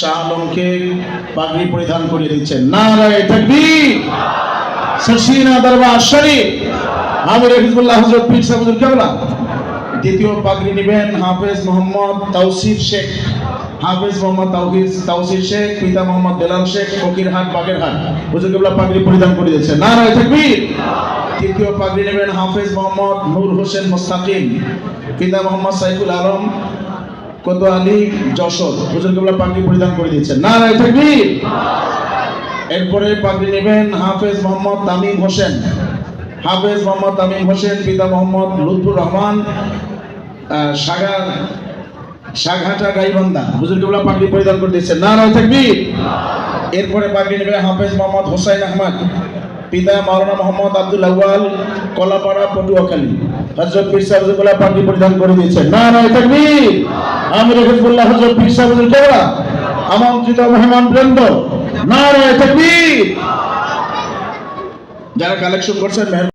শাহ পাগড়ি পরিধান করিয়ে দিচ্ছেন। নারায় তাকবীর। সসিনা দরবার শরীফ। আমির হিজবুল্লাহ হযরত পীর সাহেবুল কেবলা দ্বিতীয় পাগড়ি নেবেন হাফেজ মোহাম্মদ তাওসিফ শেখ। হাফেজ মোহাম্মদ তাওহিদ তাওসিফ শেখ, পিতা মোহাম্মদ বেলাল শেখ, ফকিরহাট, বাগেরহাট। হুজুর কেবলা পাগড়ি পরিধান করে দিয়েছেন নারায় তাকবীর। তৃতীয় পাগড়ি নেবেন হাফেজ মোহাম্মদ নূর হোসেন মোস্তাকিম। পিতা মোহাম্মদ সাইফুল আলম। কোতোয়ালি যশোর হুজুর কেবলা পাগড়ি পরিধান করে দিয়েছেন। নারায় তাকবীর এরপরে পাগড়ি নেবেন হাফেজ মোহাম্মদ তামিম হোসেন। হাফেজ মোহাম্মদ তামিম হোসেন পিতা মোহাম্মদ লুৎফুর রহমান আহ, সাগা সাঘাটা গাইবান্ধা হুজুর কেবলা পাগড়ি পরিধান করে দিয়েছেন। নারায় তাকবীর এরপরে পাগড়ি নেবে হাফেজ মোহাম্মদ হোসাইন আহমদ পিতা মাওলানা মোহাম্মদ আব্দুল আউয়াল কলাপাড়া পটুয়াখালী। হযরত পীর সাহেব পাগড়ি পরিধান করে দিয়েছেন। নারায় তাকবীর আমির হিজবুল্লাহ হযরত পীর সাহেব হুজুর কেবলা আমন্ত্রিত মেহমান বৃন্দ, নারায় তাকবীর। যারা কালেকশন করছেন